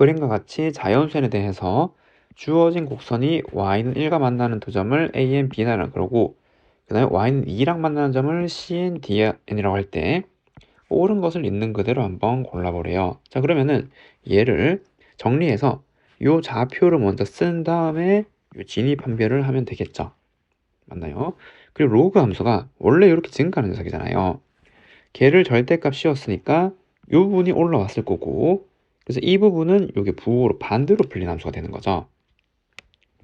그림과 같이 자연수에 대해서 주어진 곡선이 y는 1과 만나는 두 점을 a, n, b라고 그러고 그 다음에 y는 2랑 만나는 점을 c, n, d, n이라고 할 때 옳은 것을 있는 그대로 한번 골라보래요. 자 그러면은 얘를 정리해서 요 좌표를 먼저 쓴 다음에 요 진입 판별을 하면 되겠죠. 맞나요? 그리고 로그 함수가 원래 이렇게 증가하는 녀석이잖아요. 걔를 절대값 씌웠으니까 이 부분이 올라왔을 거고 그래서 이 부분은 여기 부호로 반대로 풀린 함수가 되는 거죠.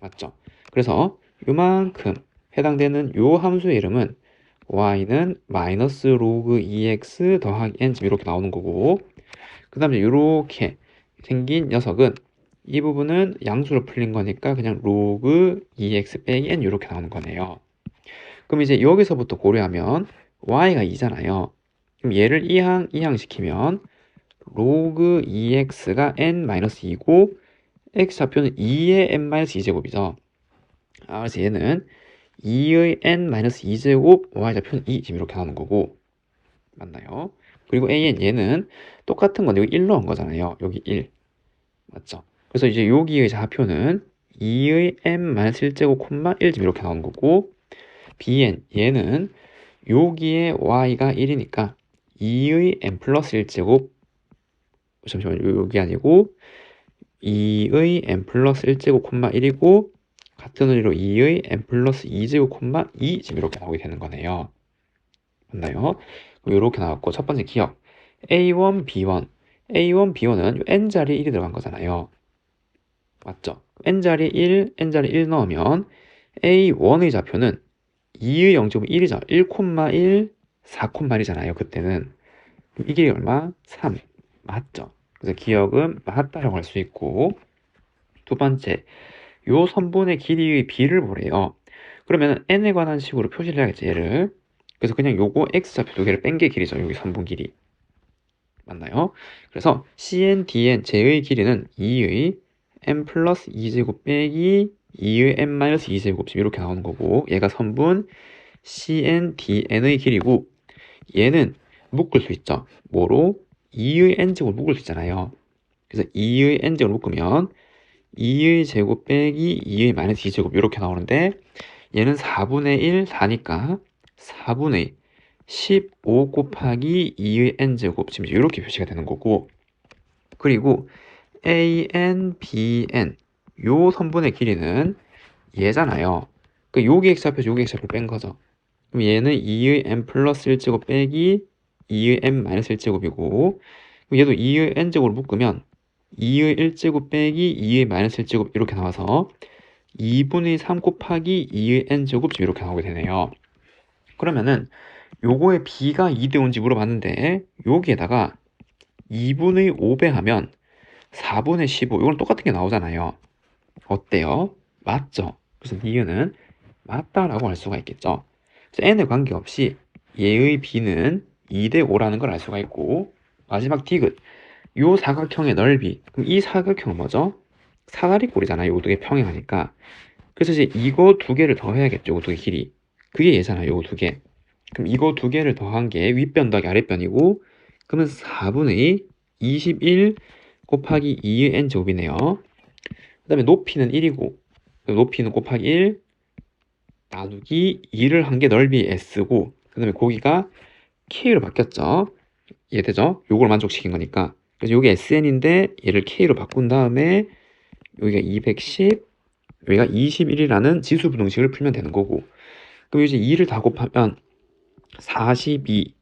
맞죠? 그래서 요만큼 해당되는 요 함수의 이름은 y는 마이너스 로그 2x 더하기 n 이렇게 나오는 거고 그 다음에 이렇게 생긴 녀석은 이 부분은 양수로 풀린 거니까 그냥 로그 2x 빼기 n 이렇게 나오는 거네요. 그럼 이제 여기서부터 고려하면 y가 2잖아요. 그럼 얘를 2항, 2항 시키면 로그 2x가 n-2고 x 좌표는 2의 n-2제곱이죠. 아, 그래서 얘는 2의 n-2제곱 y 좌표는 2 지금 이렇게 나오는 거고 맞나요? 그리고 an 얘는 똑같은 건데 여기 1로 한 거잖아요. 여기 1 맞죠? 그래서 이제 여기의 좌표는 2의 n-1제곱 콤마 1 지금 이렇게 나오는 거고 bn 얘는 여기에 y가 1이니까 2의 n 플러스 1제곱 잠시만요 여기 아니고 2의 n 플러스 1제곱 콤마 1이고 같은 의미로 2의 n 플러스 2제곱 콤마 2 지금 이렇게 나오게 되는 거네요 맞나요? 이렇게 나왔고 첫 번째 기억 a1, b1 a1, b1은 n자리에 1이 들어간 거잖아요 맞죠? n자리에 1, n자리에 1 넣으면 a1의 좌표는 2의 0.5 1이죠 1,1, 4,1이잖아요 그때는 이게 얼마? 3 맞죠? 그래서 기억은 맞다라고 할 수 있고. 두 번째 요 선분의 길이의 b를 보래요. 그러면 n에 관한 식으로 표시를 해야겠죠 얘를. 그래서 그냥 요거 x좌표 두 개를 뺀 게 길이죠 여기 선분 길이. 맞나요? 그래서 cn, dn, 제의 길이는 2의 n 플러스 2제곱 빼기 2의 n 마이너스 2제곱 이렇게 나오는 거고 얘가 선분 cn, dn의 길이고 얘는 묶을 수 있죠. 뭐로? 2의 n제곱 묶을 수 있잖아요. 그래서 2의 n제곱 묶으면 2의 제곱 빼기 2의 마이너스 2제곱 이렇게 나오는데 얘는 4분의 1, 4니까 4분의 15 곱하기 2의 n제곱 지금 이렇게 표시가 되는 거고 그리고 an, bn 요 선분의 길이는 얘잖아요. 그 여기 x좌표 여기 x좌표 뺀 거죠. 그럼 얘는 2의 n 플러스 1제곱 빼기 2의 n-1제곱이고 얘도 2의 n제곱으로 묶으면 2의 1제곱 빼기 2의 마이너스 1제곱 이렇게 나와서 2분의 3 곱하기 2의 n제곱 이렇게 나오게 되네요. 그러면은 요거의 b가 2대 5인지 물어봤는데 여기에다가 2분의 5배 하면 4분의 15 이건 똑같은 게 나오잖아요. 어때요? 맞죠? 그래서 니은은 맞다라고 할 수가 있겠죠. 그래서 n에 관계없이 얘의 b는 2대 5라는 걸 알 수가 있고 마지막 디귿. 요 사각형의 넓이. 그럼 이 사각형은 뭐죠? 사다리꼴이잖아요. 요 두 개 평행하니까. 그래서 이제 이거 두 개를 더해야겠죠 요 두 개 길이. 그게 얘잖아요 요 두 개. 그럼 이거 두 개를 더한 게 윗변 더하기 아랫변이고 그러면 4분의 21 곱하기 2의 n제곱이네요. 그 다음에 높이는 1이고 높이는 곱하기 1 나누기 2를 한 게 넓이 s고 그 다음에 고기가 K로 바뀌었죠. 이해되죠? 요걸 만족시킨 거니까. 그래서 요게 SN인데 얘를 K로 바꾼 다음에 여기가 210, 여기가 21이라는 지수 부등식을 풀면 되는 거고. 그럼 이제 2를 다 곱하면 42,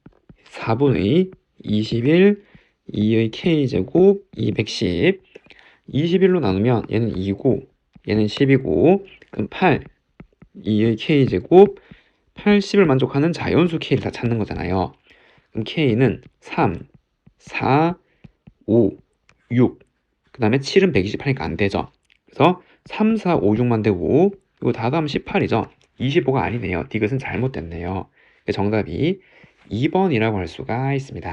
4분의 21, 2의 K제곱, 210, 21로 나누면 얘는 2고, 얘는 10이고, 그럼 8, 2의 K제곱, 80을 만족하는 자연수 K를 다 찾는 거잖아요. 그럼 K는 3, 4, 5, 6. 그 다음에 7은 128이니까 안 되죠. 그래서 3, 4, 5, 6만 되고 이거 다 더하면 18이죠. 25가 아니네요. 디귿은 잘못됐네요. 정답이 2번이라고 할 수가 있습니다.